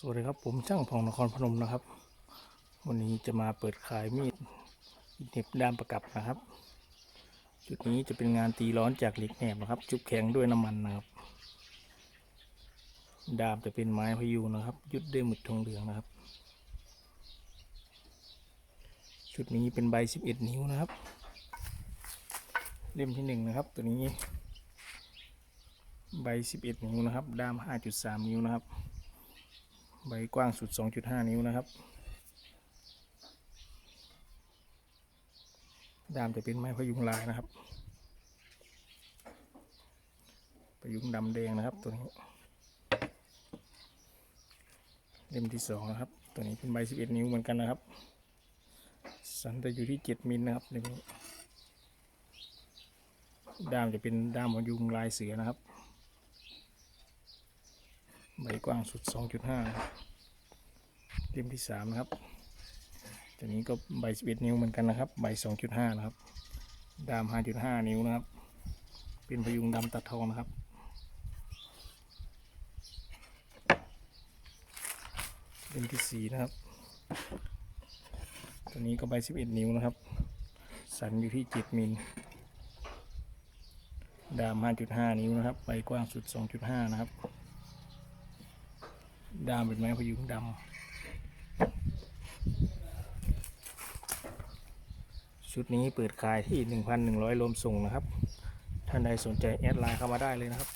สวัสดีครับผมช่างพองนครพนมนะครับ วันนี้จะมาเปิดขายมีดเน็บด้ามประกับนะครับ จุดนี้จะเป็นงานตีร้อนจากเหล็กแหนบนะครับ จุบแข็งด้วยน้ำมันนะครับด้ามจะเป็นไม้พยุงนะครับ ยุดด้วยหมึกทองเหลืองนะครับ ชุดนี้เป็นใบ 11 นิ้วนะครับ เล่มที่หนึ่งนะครับ ตัวนี้ ใบ 11 นิ้วนะครับ ด้าม 5.3 นิ้วนะครับ ใบกว้างสุด 2.5 นิ้วนะครับด้ามจะเป็นไม้พยุงลายนะครับพยุงดำแดงนะครับตัวนี้ เล่มที่สองนะครับ ตัวนี้เป็นใบ 11 นิ้วเหมือนกันนะครับ สันจะอยู่ที่ 7 มิลนะครับเล่มนี้ด้ามจะเป็นด้ามพยุงลายเสือนะครับ ใบกว้างสุด 2.5รับเล่มที่ 3 นะครับ ตัวนี้ก็ใบ 11 นิ้วเหมือนกันนะครับ ใบ 2.5 นะครับ ดาม 5.5 นิ้วนะครับ เป็นพยุงดำตัดทองนะครับเล่มที่ 4 นะครับ ตัวนี้ก็ใบ 11 นิ้วนะครับ สันอยู่ที่ 7 มิลดาม 5.5 นิ้วนะครับ ใบกว้างสุด 2.5 นะครับ ดามเป็นไม้พยุงดำชุดนี้เปิดขายที่ 1,100รวมส่งนะครับ ท่านใดสนใจแอดไลน์เข้ามาได้เลยนะครับ